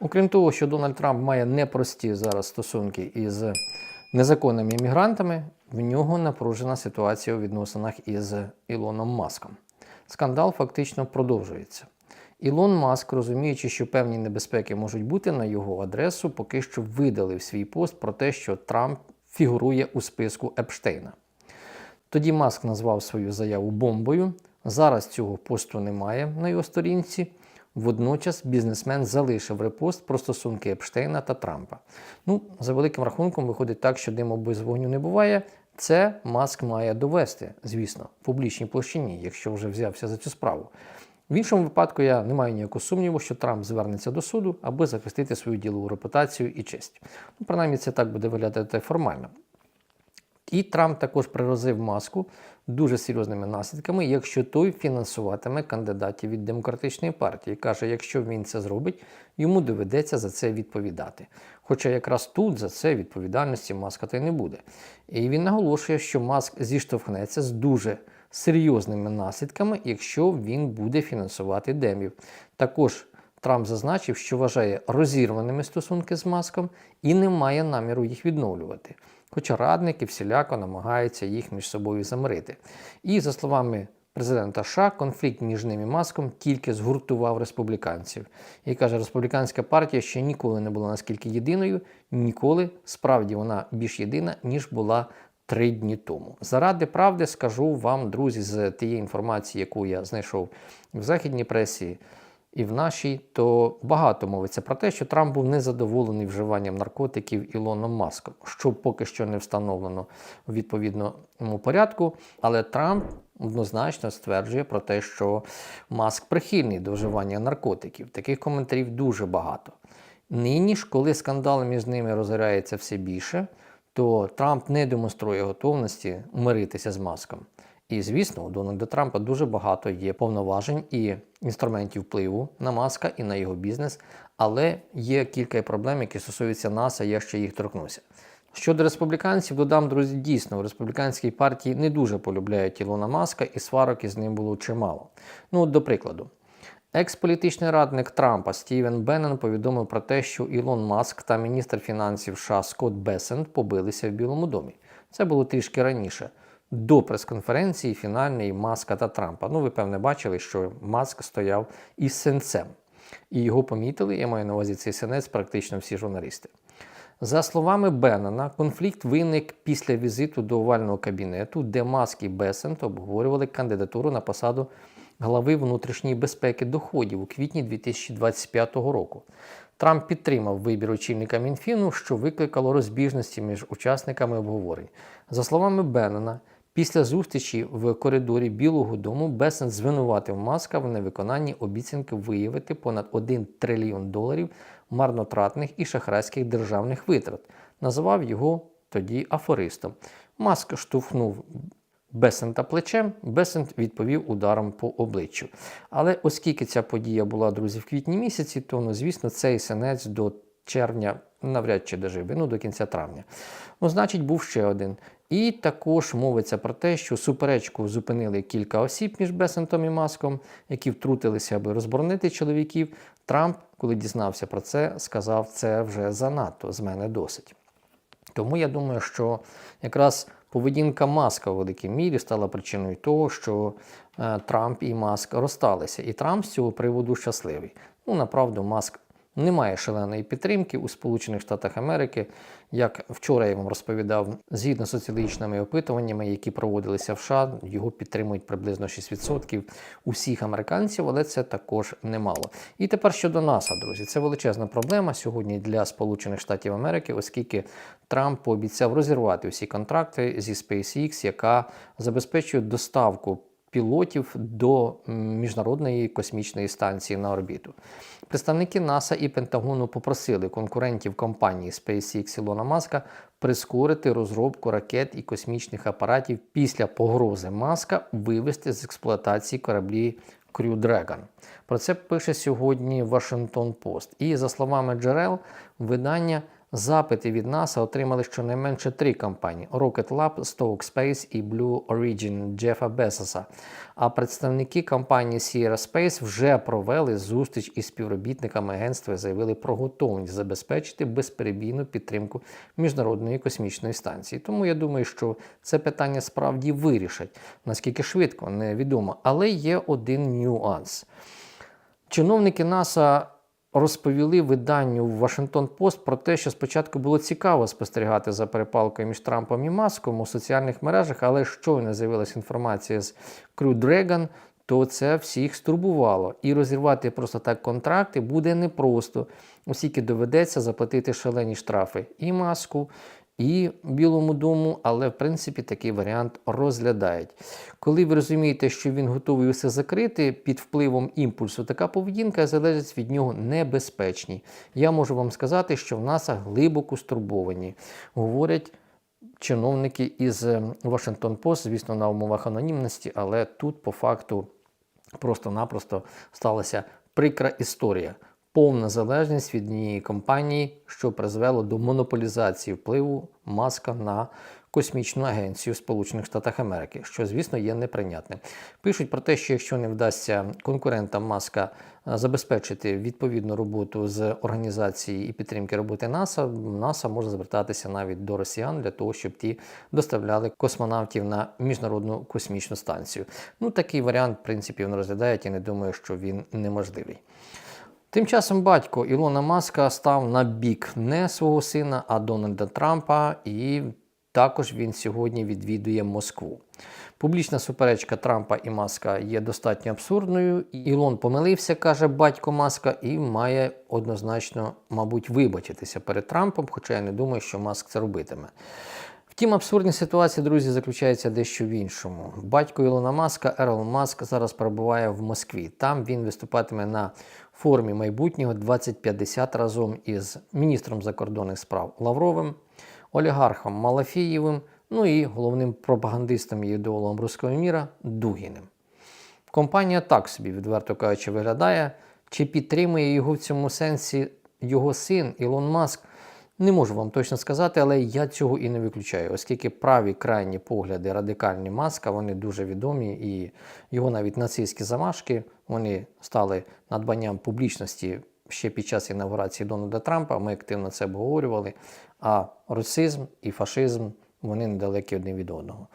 Окрім того, що Дональд Трамп має непрості зараз стосунки із незаконними іммігрантами, в нього напружена ситуація у відносинах із Ілоном Маском. Скандал фактично продовжується. Ілон Маск, розуміючи, що певні небезпеки можуть бути на його адресу, поки що видалив свій пост про те, що Трамп фігурує у списку Епштейна. Тоді Маск назвав свою заяву бомбою. Зараз цього посту немає на його сторінці. Водночас бізнесмен залишив репост про стосунки Епштейна та Трампа. Ну, за великим рахунком, виходить так, що диму без вогню не буває. Це Маск має довести, звісно, в публічній площині, якщо вже взявся за цю справу. В іншому випадку я не маю ніякого сумніву, що Трамп звернеться до суду, аби захистити свою ділову репутацію і честь. Ну, принаймні, це так буде виглядати формально. І Трамп також пригрозив маску дуже серйозними наслідками, якщо той фінансуватиме кандидатів від демократичної партії. Каже, якщо він це зробить, йому доведеться за це відповідати. Хоча якраз тут за це відповідальності маска та й не буде. І він наголошує, що маск зіштовхнеться з дуже серйозними наслідками, якщо він буде фінансувати демів. Також Трамп зазначив, що вважає розірваними стосунки з маском і не має наміру їх відновлювати. Хоча радники всіляко намагаються їх між собою замирити. І за словами президента США, конфлікт між ним і маском тільки згуртував республіканців. І каже, республіканська партія ще ніколи не була наскільки єдиною, ніколи справді вона більш єдина, ніж була три дні тому. Заради правди скажу вам, друзі, з тієї інформації, яку я знайшов в західній пресі і в нашій, то багато мовиться про те, що Трамп був незадоволений вживанням наркотиків Ілоном Маском, що поки що не встановлено в відповідному порядку. Але Трамп однозначно стверджує про те, що Маск прихильний до вживання наркотиків. Таких коментарів дуже багато. Нині ж, коли скандал між ними розгорається все більше, то Трамп не демонструє готовності миритися з маском. І звісно, у Дональда Трампа дуже багато є повноважень і інструментів впливу на маска і на його бізнес, але є кілька проблем, які стосуються нас, а я ще їх торкнуся. Щодо республіканців, додам, друзі, дійсно, у республіканській партії не дуже полюбляють Ілона Маска, і сварок із ним було чимало. Ну, до прикладу, Екс-політичний радник Трампа Стівен Беннен повідомив про те, що Ілон Маск та міністр фінансів США Скотт Бесент побилися в Білому домі. Це було трішки раніше, до прес-конференції фінальної Маска та Трампа. Ну, ви певне бачили, що Маск стояв із сенцем. І його помітили, я маю на увазі цей сенець, практично всі журналісти. За словами Беннена, конфлікт виник після візиту до овального кабінету, де Маск і Бесент обговорювали кандидатуру на посаду глави внутрішньої безпеки доходів у квітні 2025 року. Трамп підтримав вибір очільника Мінфіну, що викликало розбіжності між учасниками обговорень. За словами Беннена, після зустрічі в коридорі Білого Дому Бесен звинуватив Маска в невиконанні обіцянки виявити понад 1 трильйон доларів марнотратних і шахрайських державних витрат. Називав його тоді афористом. Маск штовхнув Бесента плечем, Бесент відповів ударом по обличчю. Але оскільки ця подія була, друзі, в квітні місяці, то, ну, звісно, цей сенець до червня навряд чи дожив, ну до кінця травня. Ну, значить, був ще один. І також мовиться про те, що суперечку зупинили кілька осіб між Бесентом і Маском, які втрутилися, аби розборонити чоловіків. Трамп, коли дізнався про це, сказав, це вже занадто, з мене досить. Тому я думаю, що якраз поведінка Маска у великій мірі стала причиною того, що е, Трамп і Маск розсталися. І Трамп з цього приводу щасливий. Ну, направду, Маск не має шаленої підтримки у Сполучених Штатах Америки. Як вчора я вам розповідав, згідно з соціологічними опитуваннями, які проводилися в США, його підтримують приблизно 6% усіх американців, але це також немало. І тепер щодо НАСА, друзі, це величезна проблема сьогодні для Сполучених Штатів Америки, оскільки Трамп пообіцяв розірвати усі контракти зі SpaceX, яка забезпечує доставку пілотів до міжнародної космічної станції на орбіту. Представники НАСА і Пентагону попросили конкурентів компанії SpaceX Ілона Маска прискорити розробку ракет і космічних апаратів після погрози Маска вивести з експлуатації кораблі Crew Dragon. Про це пише сьогодні Washington Post. І за словами джерел, видання Запити від НАСА отримали щонайменше три компанії: Rocket Lab, Stoke Space і Blue Origin Джефа Безоса. А представники компанії Sierra Space вже провели зустріч із співробітниками агентства і заявили про готовність забезпечити безперебійну підтримку міжнародної космічної станції. Тому я думаю, що це питання справді вирішать. Наскільки швидко, невідомо. Але є один нюанс. Чиновники НАСА розповіли виданню Вашингтон Пост про те, що спочатку було цікаво спостерігати за перепалкою між Трампом і Маском у соціальних мережах, але щойно з'явилася інформація з Crew Dragon, то це всіх стурбувало. І розірвати просто так контракти буде непросто, оскільки доведеться заплатити шалені штрафи і маску, і Білому дому, але в принципі такий варіант розглядають. Коли ви розумієте, що він готовий усе закрити під впливом імпульсу, така поведінка залежить від нього небезпечні. Я можу вам сказати, що в НАСА глибоко стурбовані. Говорять чиновники із Washington Post, звісно, на умовах анонімності, але тут по факту просто-напросто сталася прикра історія. Повна залежність від однієї компанії, що призвело до монополізації впливу маска на космічну агенцію Сполучених Штатах Америки, що, звісно, є неприйнятним. Пишуть про те, що якщо не вдасться конкурентам маска е, забезпечити відповідну роботу з організації і підтримки роботи НАСА, НАСА може звертатися навіть до росіян для того, щоб ті доставляли космонавтів на міжнародну космічну станцію. Ну, такий варіант, в принципі, вони розглядають і не думаю, що він неможливий. Тим часом батько Ілона Маска став на бік не свого сина, а Дональда Трампа, і також він сьогодні відвідує Москву. Публічна суперечка Трампа і Маска є достатньо абсурдною. Ілон помилився, каже батько Маска, і має однозначно, мабуть, вибачитися перед Трампом, хоча я не думаю, що Маск це робитиме. Втім, абсурдна ситуація, друзі, заключається дещо в іншому. Батько Ілона Маска, Ерл Маск, зараз перебуває в Москві. Там він виступатиме на форумі майбутнього 2050 разом із міністром закордонних справ Лавровим, олігархом Малафієвим, ну і головним пропагандистом і ідеологом руського міра Дугіним. Компанія так собі, відверто кажучи, виглядає. Чи підтримує його в цьому сенсі його син Ілон Маск? Не можу вам точно сказати, але я цього і не виключаю, оскільки праві крайні погляди радикальні маска, вони дуже відомі, і його навіть нацистські замашки вони стали надбанням публічності ще під час інаугурації Дональда Трампа. Ми активно це обговорювали. А расизм і фашизм вони недалекі один від одного.